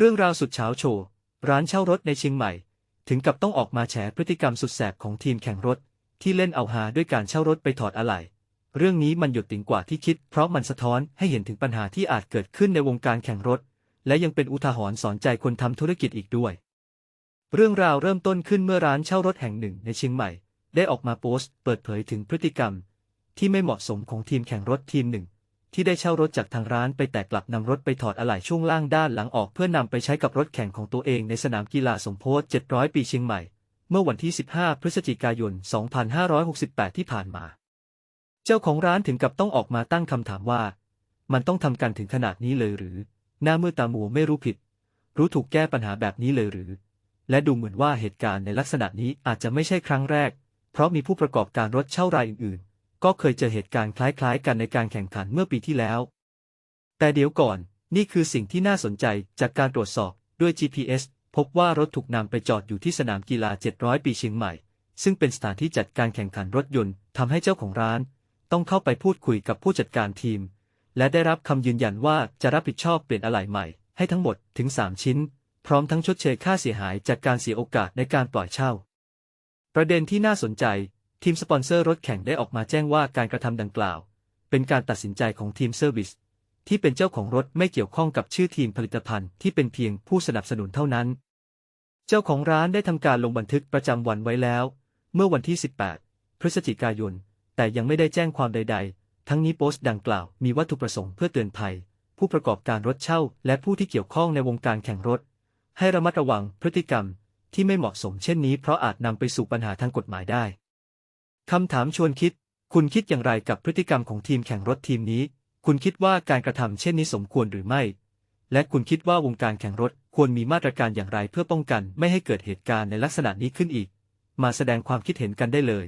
เรื่องราวสุดเฉาโชว์ ร้านเช่ารถในเชียงใหม่ ถึงกับต้องออกมาแฉพฤติกรรมสุดแสบของทีมแข่งรถ ที่เล่นเอาฮาด้วยการเช่ารถไปถอดอะไหล่เรื่องนี้มันหยุดติ่งกว่าที่คิด เพราะมันสะท้อนให้เห็นถึงปัญหาที่อาจเกิดขึ้นในวงการแข่งรถ และยังเป็นอุทาหรณ์สอนใจคนทำธุรกิจอีกด้วย เรื่องราวเริ่มต้นขึ้นเมื่อร้านเช่ารถแห่งหนึ่งในเชียงใหม่ ได้ออกมาโพสต์ เปิดเผยถึงพฤติกรรม ที่ไม่เหมาะสมของทีมแข่งรถทีมหนึ่ง ที่ได้เช่ารถจากทางร้านไปแต่กลับนำรถไปถอดอะไหล่ช่วงล่างด้านหลังออกเพื่อนำไปใช้กับรถแข่งของตัวเองในสนามกีฬาสมโพธิ700 ปีเชียงใหม่ เมื่อวันที่ 15 พฤศจิกายน 2568 ที่ผ่านมา เจ้าของร้านถึงกับต้องออกมาตั้งคำถามว่า มันต้องทำกันถึงขนาดนี้เลยหรือ หน้ามือตามัวไม่รู้ผิด รู้ถูกแก้ปัญหาแบบนี้เลยหรือ และดูเหมือนว่าเหตุการณ์ในลักษณะนี้อาจจะไม่ใช่ครั้งแรก เพราะมีผู้ประกอบการรถเช่ารายอื่น ก็เคยเจอเหตุการณ์คล้ายๆ กันในการแข่งขันเมื่อปีที่แล้ว แต่เดี๋ยวก่อน นี่คือสิ่งที่น่าสนใจจากการตรวจสอบด้วย GPS พบว่ารถถูกนำไปจอดอยู่ที่สนามกีฬา 700 ปีเชียงใหม่ ซึ่งเป็นสถานที่จัดการแข่งขันรถยนต์ทำให้เจ้าของร้าน ต้องเข้าไปพูดคุยกับผู้จัดการทีม และได้รับคำยืนยันว่าจะรับผิดชอบเปลี่ยนอะไหล่ใหม่ให้ทั้งหมดถึง 3 ชิ้น พร้อมทั้งชดเชยค่าเสียหายจากการเสียโอกาสในการปล่อยเช่า ประเด็นที่น่าสนใจ ทีมสปอนเซอร์รถแข่งได้ออกมาแจ้งว่าการกระทำดังกล่าว เป็นการตัดสินใจของทีมเซอร์วิสที่เป็นเจ้าของรถไม่เกี่ยวข้องกับชื่อทีมผลิตภัณฑ์ที่เป็นเพียงผู้สนับสนุนเท่านั้น เจ้าของร้านได้ทำการลงบันทึกประจำวันไว้แล้ว เมื่อวันที่ 18 พฤศจิกายน แต่ยังไม่ได้แจ้งความใด ๆ ทั้งนี้โพสต์ดังกล่าวมีวัตถุประสงค์เพื่อเตือนภัย ผู้ประกอบการรถเช่า และผู้ที่เกี่ยวข้องในวงการแข่งรถ ให้ระมัดระวังพฤติกรรมที่ไม่เหมาะสมเช่นนี้เพราะอาจนำไปสู่ปัญหาทางกฎหมายได้ คำถามชวนคิด คุณคิดอย่างไรกับพฤติกรรมของทีมแข่งรถทีมนี้ คุณคิดว่าการกระทำเช่นนี้สมควรหรือไม่ และคุณคิดว่าวงการแข่งรถควรมีมาตรการอย่างไรเพื่อป้องกัน ไม่ให้เกิดเหตุการณ์ในลักษณะนี้ขึ้นอีก มาแสดงความคิดเห็นกันได้เลย